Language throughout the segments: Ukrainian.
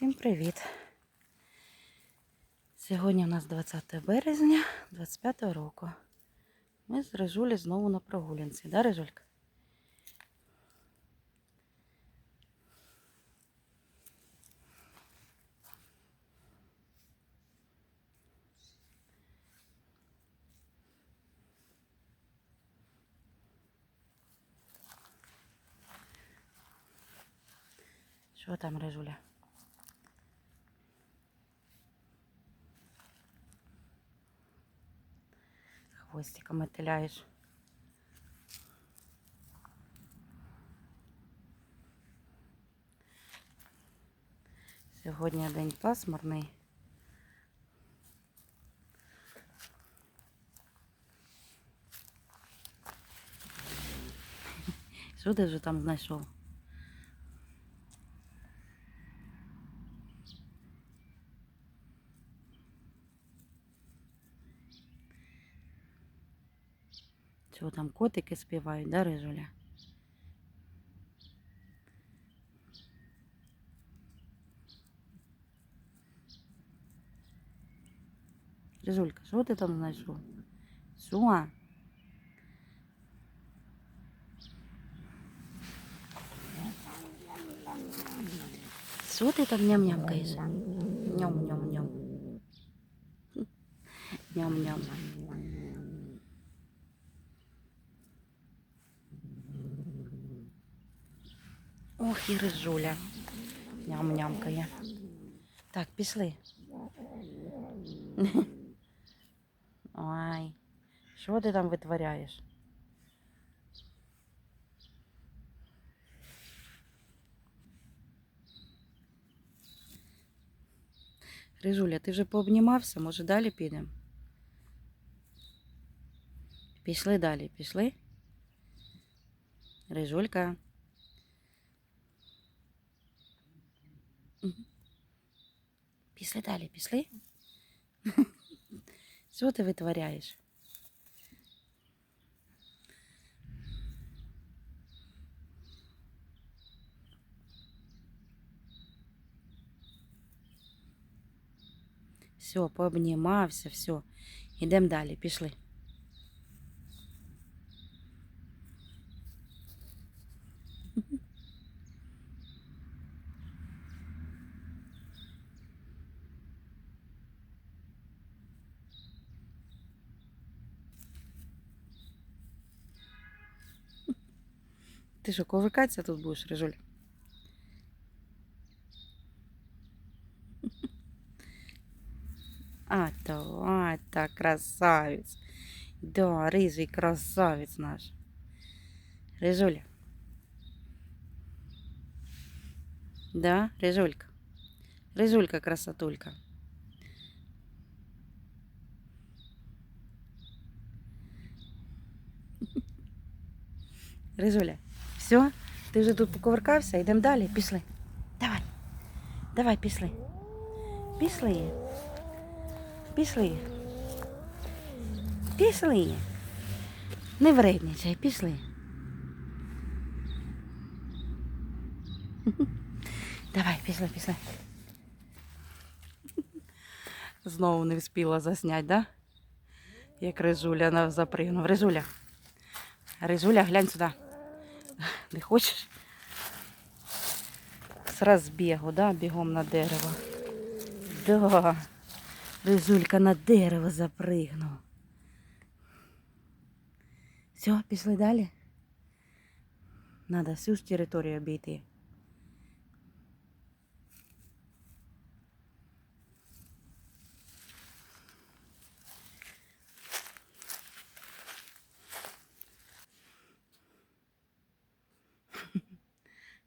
Всім привіт! Сьогодні у нас 20 березня 25 року. Ми з Режулі знову на прогулянці, да, Режулька? Що там, Режуля? Хвостиком мотиляєш. Сьогодні день пасмурний. Що ти вже там знайшов? Там котики співають, да, Рижуля? Рижулька, що ти там знайшов? Що? Що ти там ням-нямкаєш? Ням-ням-ням. Ням-ням. Ох, і рижуля. Ням-нямкає. Так, пішли. Ой, що ти там витворяєш? Рижуля, ти вже пообнімався, може далі підемо? Пішли далі, пішли? Рижулька. Пішли далі, пішли? Що ти витворяєш? Все, пообнімався, все. Йдемо далі, пішли. Ти що, ковикатися тут будеш, Рижуль? А, то, а, та красавець. Да, рижий красавець наш. Рижуля. Да, Рижулька. Рижулька красотулька. Рижуля, все, ти вже тут поковеркався, йдемо далі, пішли. Давай. Давай, пішли. Пішли. Пішли. Пішли. Не вредничай, пішли. Давай, пішли, пішли. Знову не встигла засняти, да? Як Рижуля запригнув. Рижуля. Рижуля, глянь сюди. Не хочеш? З розбігу, да? Бігом на дерево. Да. Ризулька на дерево запригнув. Все, пішли далі. Надо всю ж територію обійти.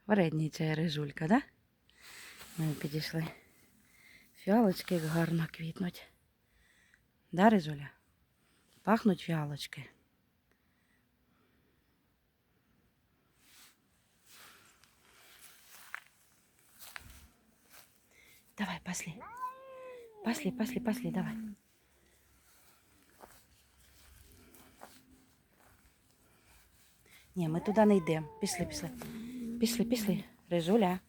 Вреднічає рижулька, да? Ми підійшли. Фіалочки гарно квітнуть. Да, Рижуля? Пахнуть фіалочки. Давай, пошли. Пошли, пошли, пошли, давай. Ні, ми туди не йдемо. Пішли, пішли. Пішли, пішли. Рижуля.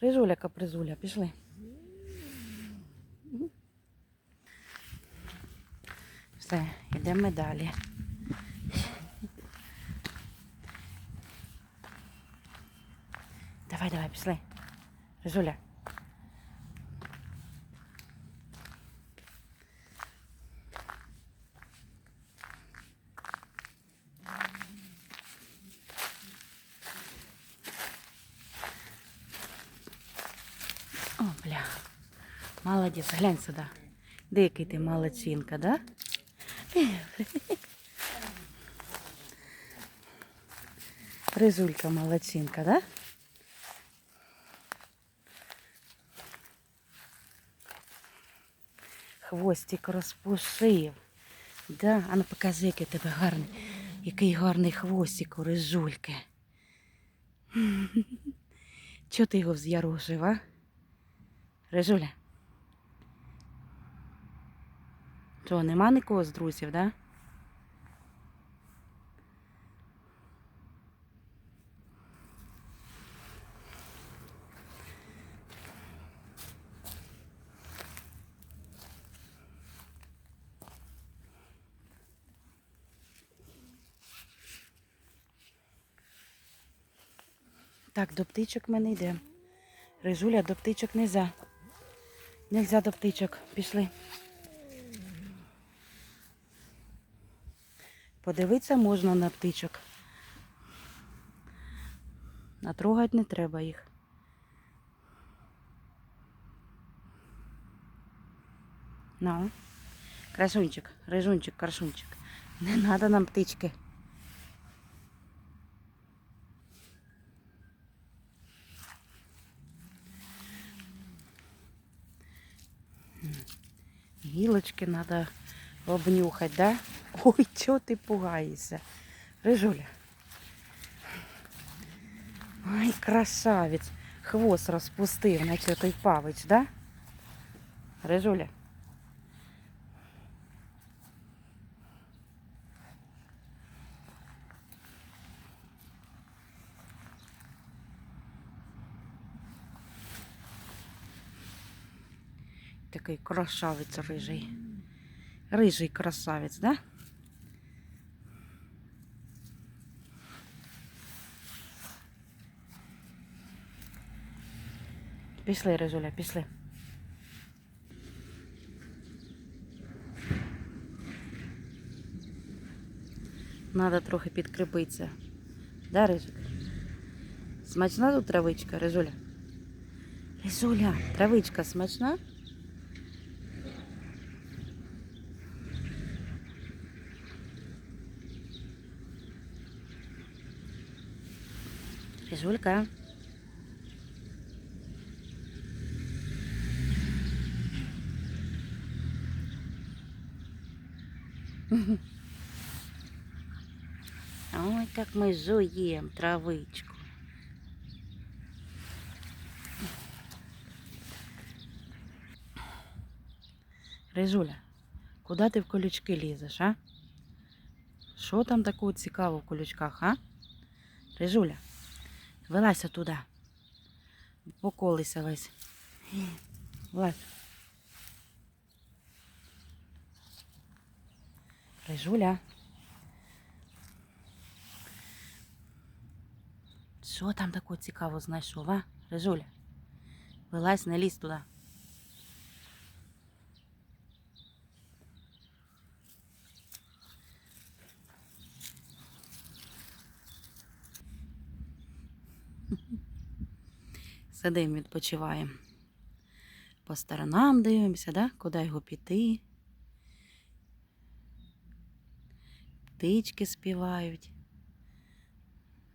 Рижуля капризуля, пішли. Все, йдемо далі. Давай, давай, пішли. Рижуля. О. Молодець, глянь сюди. Дикий ти молодчинка, да? Ризулька молодчинка, да? Хвостик розпушив. Да? А ну покажи, який тебе гарний. Який гарний хвостик у рижульки. Чого ти його вз'ярушив, а? Рижуля. Що, нема нікого з друзів, да? Так, до птичок ми не йдемо. Рижуля, до птичок нельзя. Нельзя до птичок. Пішли. Подивитися можна на птичок. А трогати не треба їх. Ну, красунчик, рижунчик, красунчик. Не надо нам птички. Гілочки треба обнюхати, да? Ой, чого ти пугаєшся? Рижуля. Ой, красавець. Хвост розпустив, на цей павич, да? Рижуля. Такий красавець рижий. Рижий красавець, да? Пішли, Рижуля, пішли. Надо трохи підкріпитися. Да, Рижик? Смачна тут травичка, Рижуля? Рижуля, травичка смачна? Рижулька. Ой, как мы жуем травичку. Рижуля, куди ти в колючки лізеш, а? Що там такого цікавого в колючках, а? Рижуля, вилазь туди. Поколися весь. Вилазь. Рижуля. Що там такого цікавого знайшов, а? Рижуля. Вилазь, не лізь туди. Сидимо, відпочиваємо. По сторонам дивимося, да? куди його піти. Птички співають.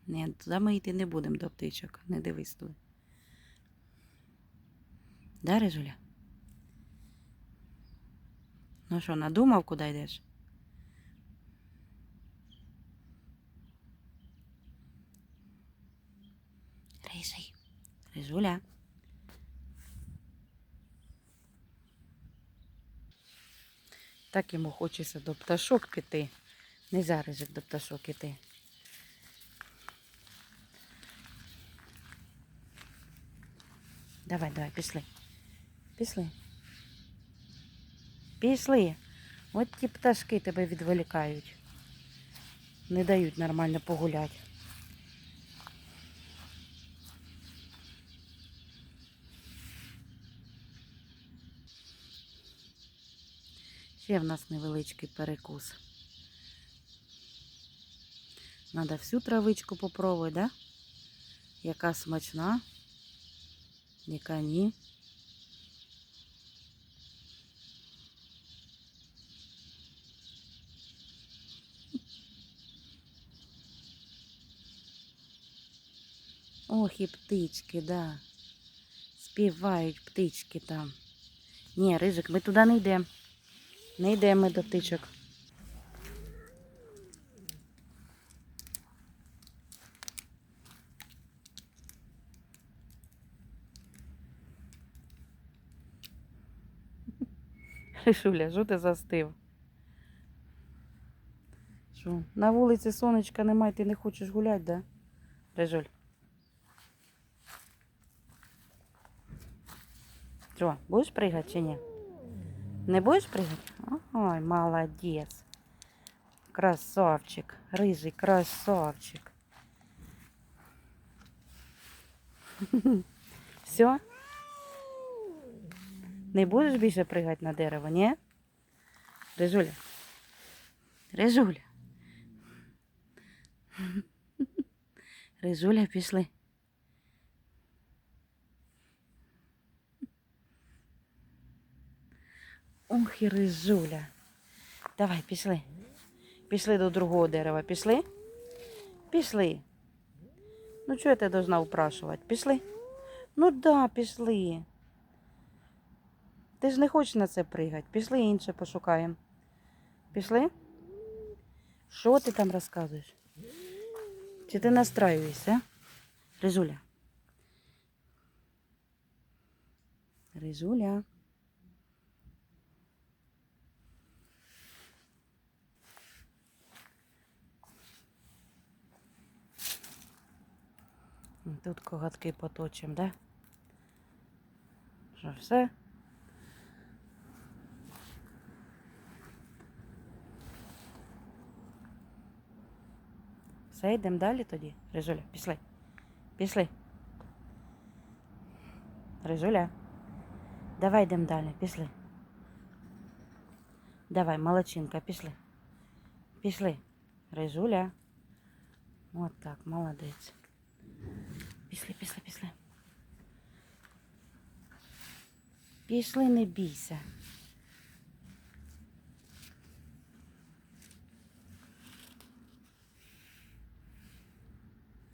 Ні, туди ми йти не будемо до птичок. Не дивись туди. Да, Рижуля? Ну що, надумав, куди йдеш? Рижий. Рижуля. Так йому хочеться до пташок піти. Не зараз як до пташок іти. Давай, давай, пішли. Пішли. Пішли. От ті пташки тебе відволікають. Не дають нормально погуляти. Ще в нас невеличкий перекус. Надо всю травичку попробувати, да? Яка смачна, яка ні. Ох, і птички, да. Співають птички там. Ні, рижик, ми туди не йдемо. Не йдемо до птичок. Ришуля, що ти застив? Що, на вулиці сонечка немає, ти не хочеш гуляти, да? Рижуль. Що, будеш пригати чи ні? Не будеш пригати? Ой, молодець. Красавчик, рижий красавчик. Все? Не будеш більше пригати на дерево, ні? Рижуля. Рижуля. Рижуля, пішли. Ох і рижуля. Давай, пішли. Пішли до другого дерева. Пішли? Пішли. Ну, чого я тебе должна упрашувати? Пішли? Ну да, пішли. Ти ж не хочеш на це пригати. Пішли інше пошукаємо. Пішли? Що ти там розказуєш? Чи ти настраюєшся? Рижуля. Рижуля. Тут коготки поточим, да? Що, все? Все, йдемо далі тоді. Рижуля, пішли. Пішли. Рижуля. Давай йдемо далі, пішли. Давай, молодчинка, пішли. Пішли. Рижуля. От так, молодець. Пішли, пішли, пішли. Пішли, не бійся.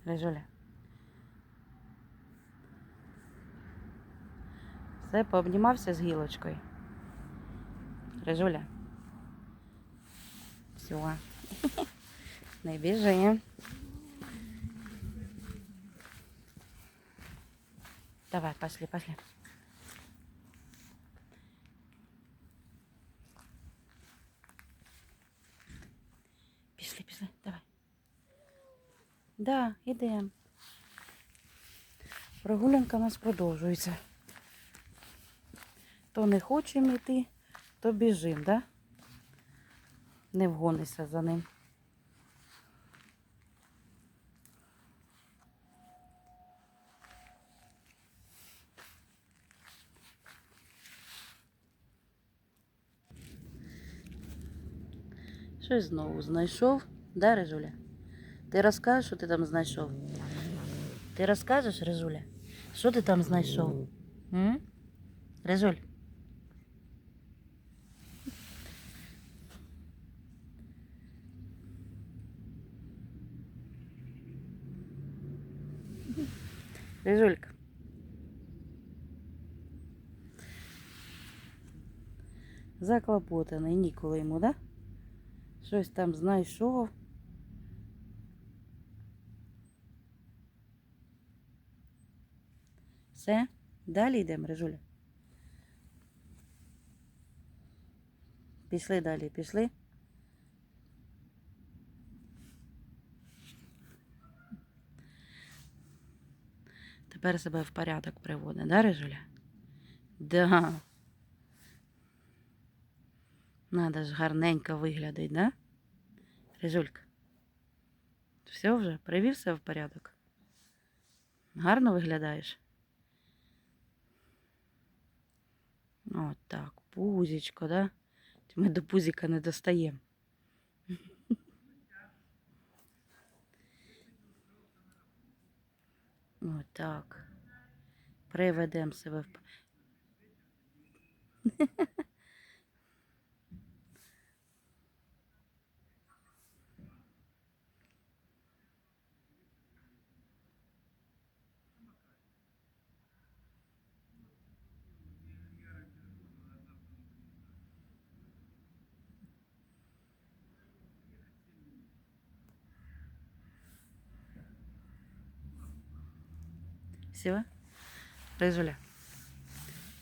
Рижуля. Все, пообнімався з гілочкою. Рижуля. Все. Не біжи. Давай, пошли, пошли. Пішли, пішли, давай. Да, ідемо. Прогулянка у нас продовжується. То не хочемо йти, то біжимо, да? Не вгонися за ним. Щось знову знайшов, да, Рижуля? Ти розкажеш, що ти там знайшов? Ти розкажеш, Рижуля? Що ти там знайшов? М? Рижуль? Рижулька. Заклопотаний, ніколи йому, да? Щось там знайшов. Все, далі йдемо, Рижуля. Пішли далі, пішли. Тепер себе в порядок приводить, да, Рижуля? Да. Надо ж гарненько виглядить, да? Рижулька. Все вже, привів себе в порядок. Гарно виглядаєш. От так, пузічко, да? Ми до пузіка не достаємо. Отак. Приведемо себе в. Все? Рижуля.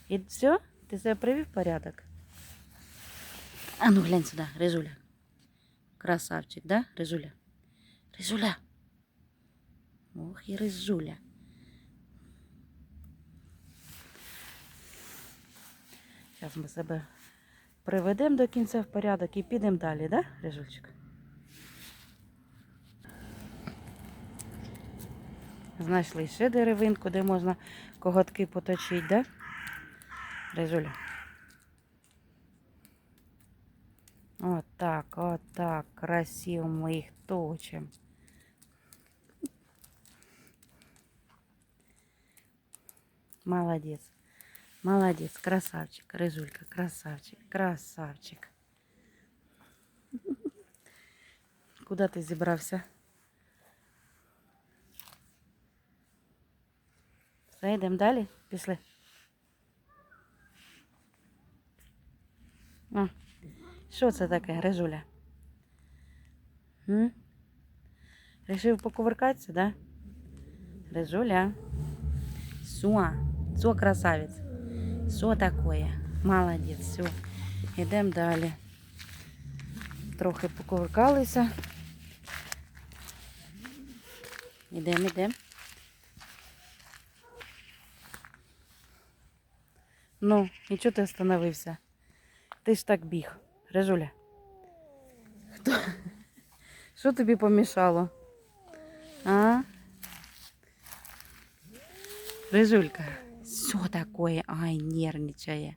І все? Ти себе привів порядок? А ну глянь сюди, Рижуля. Красавчик, да, Рижуля? Рижуля. Ох, і Рижуля. Зараз ми себе приведемо до кінця в порядок і підемо далі, да, Рижульчик? Знайшли ще деревинку, де можна коготки поточити, да? Рижуля. От так, от так. Красиво ми їх точимо. Молодець. Молодець, красавчик, Рижулька, красавчик, красавчик. Куди ти зібрався? Все, йдемо далі? Пішли. О, що це таке, Рижуля? М? Рішив покувыркатися, да? Рижуля. Все, все, красавець. Все такое. Молодець, все. Йдемо далі. Трохи покувыркалися. Ідемо, ідемо. Ну, і чого ти остановився? Ти ж так біг, Режуля. Хто? Що тобі помішало? А? Рижулька, що такое? Ай, нервничає.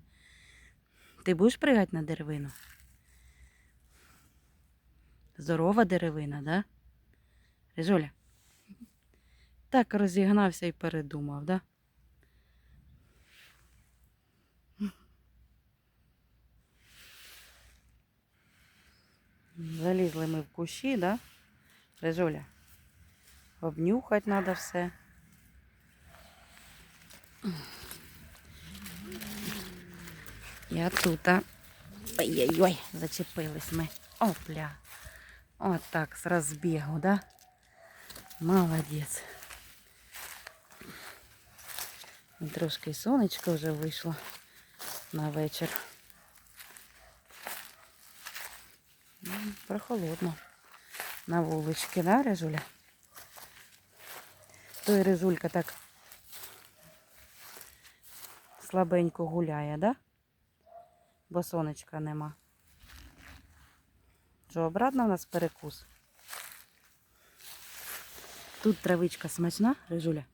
Ти будеш пригати на деревину? Здорова деревина, да? Рижуля? Так розігнався і передумав, да? Залізли ми в кущі, да? Рижуля? Обнюхать треба все. Я тут. Ой-ой-ой, зачепились ми. Опля. От так, з розбігу, да? Молодець. Трошки сонечко вже вийшло на вечір. М, Прохолодно. На вуличці, да, Рижуля? Той Рижулька так слабенько гуляє, да? Бо сонечка нема. Що, обратно у нас перекус? Тут травичка смачна, Рижуля?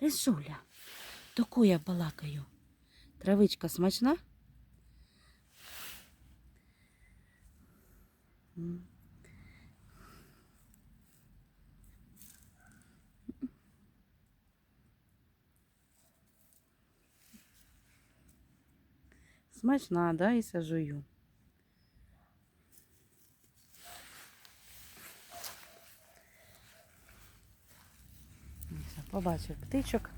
Рижуля, таку я балакаю. Травичка смачна? Смачна, да, і сажую. Побачив птичок.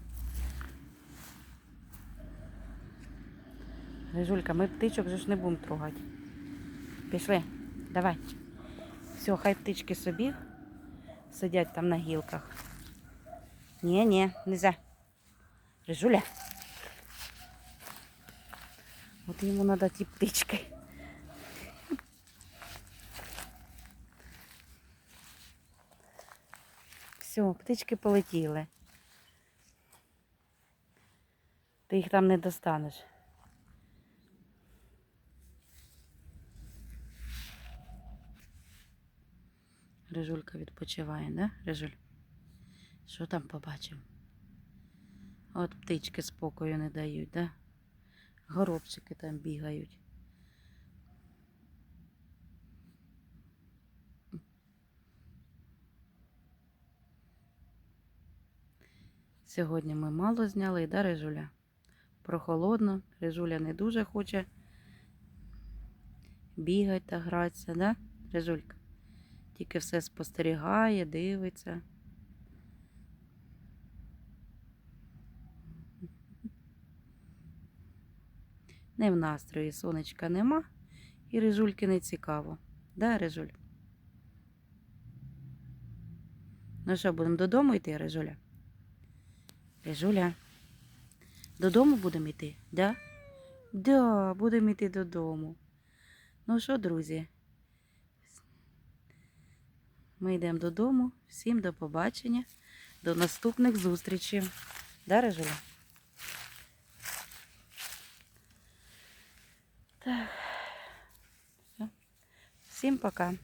Рижулька, ми птичок же ж не будемо трогати. Пішли, давай. Все, хай птички собі сидять там на гілках. Ні, ні, нельзя. Рижуля. От йому треба ті птички. Все, птички полетіли. Ти їх там не достанеш. Рижулька відпочиває, да, Рижуль? Що там побачив? От птички спокою не дають, да? Горобчики там бігають. Сьогодні ми мало зняли, да, Рижуля? Прохолодно, Рижуля не дуже хоче бігати та гратися, да, Рижулька? Тільки все спостерігає, дивиться. Не в настрої сонечка нема, і Рижульки не цікаво. Да, Рижуль? Ну що, будемо додому йти, Рижуля? Рижуля, додому будемо йти, да? Да, будемо йти додому. Ну що, друзі? Ми йдемо додому. Всім до побачення, до наступних зустрічей. Да, Рижуля? Так. Всім пока.